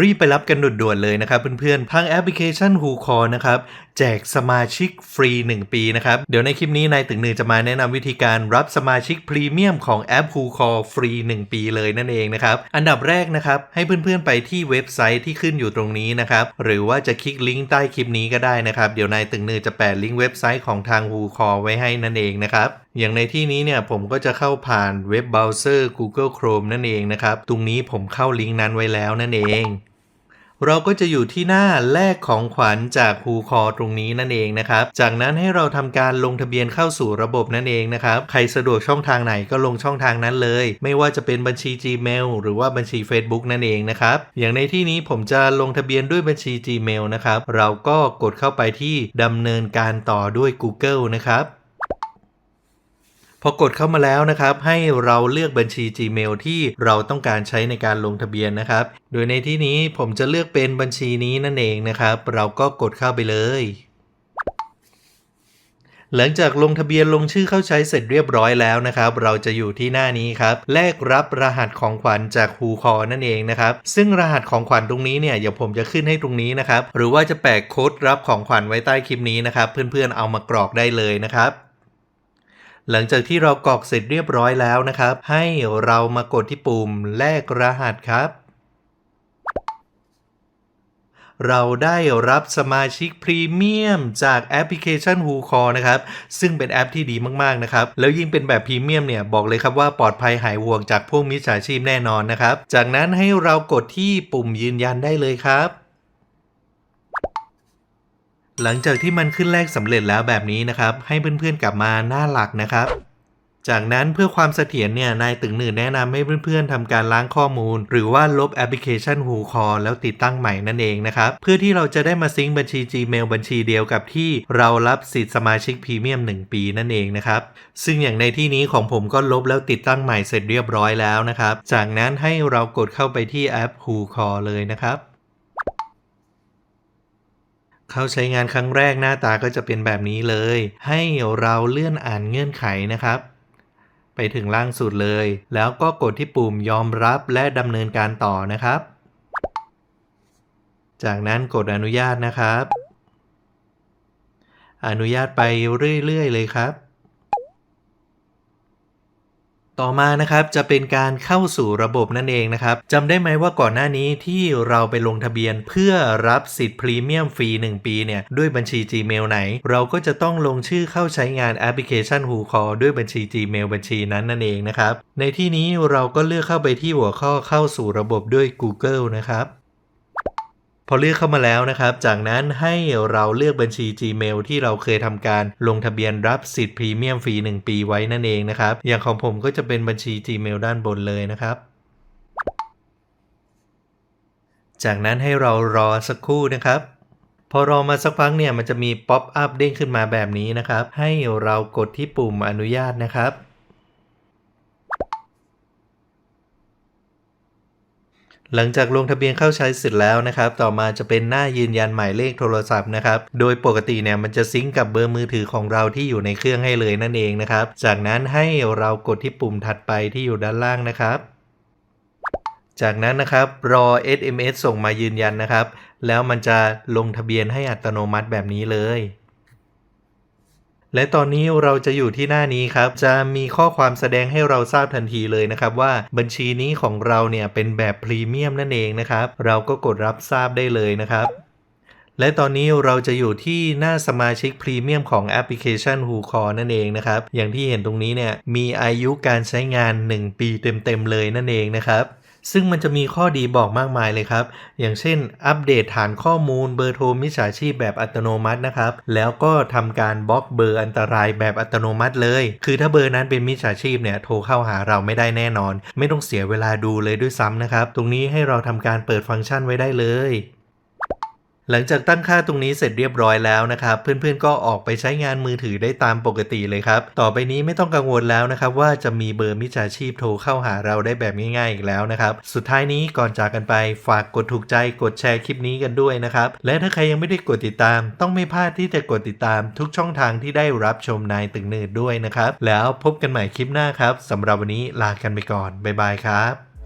รีบไปรับกันด่วนๆเลยนะครับเพื่อนๆ ทางแอปพลิเคชัน w h o c a l l นะครับ แจกสมาชิกฟรี 1 ปีนะครับ เดี๋ยวในคลิปนี้นายตึงหนึ่งจะมาแนะนำวิธีการรับสมาชิกพรีเมียมของแอป w h o c a l l ฟรี 1 ปีเลยนั่นเองนะครับ อันดับแรกนะครับ ให้เพื่อนๆ ไปที่เว็บไซต์ที่ขึ้นอยู่ตรงนี้นะครับ หรือว่าจะคลิกลิงก์ใต้คลิปนี้ก็ได้นะครับ เดี๋ยวนายตึงหนึ่งจะแปะลิงก์เว็บไซต์ของทาง w h o c a l l ไว้ให้นั่นเองนะครับอย่างในที่นี้เนี่ยผมก็จะเข้าผ่านเว็บเบราว์เซอร์ Google Chrome นั่นเองนะครับ ตรงนี้ผมเข้าลิงก์นั้นไว้แล้วนั่นเอง เราก็จะอยู่ที่หน้าแลกของขวัญจากฮูคอตรงนี้นั่นเองนะครับ จากนั้นให้เราทำการลงทะเบียนเข้าสู่ระบบนั่นเองนะครับ ใครสะดวกช่องทางไหนก็ลงช่องทางนั้นเลย ไม่ว่าจะเป็นบัญชี Gmail หรือว่าบัญชี Facebook นั่นเองนะครับ อย่างในที่นี้ผมจะลงทะเบียนด้วยบัญชี Gmail นะครับ เราก็กดเข้าไปที่ดำเนินการต่อด้วย Google นะครับ พอกดเข้ามาแล้วนะครับ ให้เราเลือกบัญชี Gmail ที่เราต้องการใช้ในการลงทะเบียนนะครับ โดยในที่นี้ผมจะเลือกเป็นบัญชีนี้นั่นเองนะครับ เราก็กดเข้าไปเลย หลังจากลงทะเบียนลงชื่อเข้าใช้เสร็จเรียบร้อยแล้วนะครับ เราจะอยู่ที่หน้านี้ครับแลกรับรหัสของขวัญจากฮูคอนั่นเองนะครับ ซึ่งรหัสของขวัญตรงนี้เนี่ยเดี๋ยวผมจะขึ้นให้ตรงนี้นะครับ หรือว่าจะแปะโค้ดรับของขวัญไว้ใต้คลิปนี้นะครับ เพื่อนๆเอามากรอกได้เลยนะครับ หลังจากที่เรากรอกเสร็จเรียบร้อยแล้วนะครับ ให้เรามากดที่ปุ่มแลกรหัสครับ เราได้รับสมาชิกพรีเมียมจากแอปพลิเคชัน w h o c a l l นะครับ ซึ่งเป็นแอปที่ดีมาก ๆ นะครับ แล้วยิ่งเป็นแบบพรีเมียมเนี่ย บอกเลยครับว่าปลอดภัยหายห่วงจากพวกมิจฉาชีพแน่นอนนะครับ จากนั้นให้เรากดที่ปุ่มยืนยันได้เลยครับ หลังจากที่มันขึ้นแรกสำเร็จแล้วแบบนี้นะครับ ให้เพื่อนๆกลับมาหน้าหลักนะครับ จากนั้นเพื่อความเสถียรเนี่ยนายตึงหนึ่งแนะนำให้เพื่อนๆทำการล้างข้อมูล หรือว่าลบแอปพลิเคชัน w h o c a l แล้วติดตั้งใหม่นั่นเองนะครับ เพื่อที่เราจะได้มาซิงค์บัญชี Gmail บัญชีเดียวกับที่เรารับสิทธิ์สมาชิกพรีเมียม1 ปีนั่นเองนะครับ ซึ่งอย่างในที่นี้ของผมก็ลบแล้วติดตั้งใหม่เสร็จเรียบร้อยแล้วนะครับ จากนั้นให้เรากดเข้าไปที่แอป w h o c a l เลยนะครับ เข้าใช้งานครั้งแรกหน้าตาก็จะเป็นแบบนี้เลย ให้เราเลื่อนอ่านเงื่อนไขนะครับ ไปถึงล่างสุดเลย แล้วก็กดที่ปุ่มยอมรับและดำเนินการต่อนะครับ จากนั้นกดอนุญาตนะครับ อนุญาตไปเรื่อยๆเลยครับ ต่อมานะครับจะเป็นการเข้าสู่ระบบนั่นเองนะครับจำได้ไหมว่าก่อนหน้านี้ที่เราไปลงทะเบียนเพื่อรับสิทธิ์พรีเมียมฟรี 1 ปีเนี่ยด้วยบัญชี Gmail ไหน เราก็จะต้องลงชื่อเข้าใช้งานแอปพลิเคชัน w h o c a l ด้วยบัญชี Gmail บัญชีนั้นนั่นเองนะครับในที่นี้เราก็เลือกเข้าไปที่หัวข้อเข้าสู่ระบบด้วย Google นะครับ พอเลือกเข้ามาแล้วนะครับ จากนั้นให้เราเลือกบัญชี Gmail ที่เราเคยทำการลงทะเบียนรับสิทธิ์พรีเมียมฟรี 1 ปีไว้นั่นเองนะครับ อย่างของผมก็จะเป็นบัญชี Gmail ด้านบนเลยนะครับจากนั้นให้เรารอสักครู่นะครับ พอรอมาสักพักเนี่ยมันจะมีป๊อปอัพเด้งขึ้นมาแบบนี้นะครับ ให้เรากดที่ปุ่มอนุญาตนะครับ หลังจากลงทะเบียนเข้าใช้เสร็จแล้วนะครับ ต่อมาจะเป็นหน้ายืนยันหมายเลขโทรศัพท์นะครับ โดยปกติเนี่ยมันจะซิงก์กับเบอร์มือถือของเราที่อยู่ในเครื่องให้เลยนั่นเองนะครับ จากนั้นให้เรากดที่ปุ่มถัดไปที่อยู่ด้านล่างนะครับ จากนั้นนะครับรอ SMS ส่งมายืนยันนะครับ แล้วมันจะลงทะเบียนให้อัตโนมัติแบบนี้เลย และตอนนี้เราจะอยู่ที่หน้านี้ครับ จะมีข้อความแสดงให้เราทราบทันทีเลยนะครับว่าบัญชีนี้ของเราเนี่ยเป็นแบบพรีเมียมนั่นเองนะครับ เราก็กดรับทราบได้เลยนะครับ และตอนนี้เราจะอยู่ที่หน้าสมาชิกพรีเมียมของแอปพลิเคชัน h o c a l l นั่นเองนะครับ อย่างที่เห็นตรงนี้เนี่ยมีอายุการใช้งาน 1 ปีเต็มๆเลยนั่นเองนะครับ ซึ่งมันจะมีข้อดีบอกมากมายเลยครับ อย่างเช่น อัปเดตฐานข้อมูลเบอร์โทรมิจฉาชีพแบบอัตโนมัตินะครับ แล้วก็ทำการบล็อกเบอร์อันตรายแบบอัตโนมัติเลย คือถ้าเบอร์นั้นเป็นมิจฉาชีพเนี่ยโทรเข้าหาเราไม่ได้แน่นอน ไม่ต้องเสียเวลาดูเลยด้วยซ้ำนะครับ ตรงนี้ให้เราทำการเปิดฟังก์ชันไว้ได้เลย หลังจากตั้งค่าตรงนี้เสร็จเรียบร้อยแล้วนะครับ เพื่อนๆก็ออกไปใช้งานมือถือได้ตามปกติเลยครับ ต่อไปนี้ไม่ต้องกังวลแล้วนะครับ ว่าจะมีเบอร์มิจฉาชีพโทรเข้าหาเราได้แบบง่ายๆอีกแล้วนะครับ สุดท้ายนี้ก่อนจากกันไปฝากกดถูกใจกดแชร์คลิปนี้กันด้วยนะครับ และถ้าใครยังไม่ได้กดติดตาม ต้องไม่พลาดที่จะกดติดตามทุกช่องทางที่ได้รับชมนายตึงเนิร์ดด้วยนะครับ แล้วพบกันใหม่คลิปหน้าครับสำหรับวันนี้ลากันไปก่อนบ๊ายบายครับ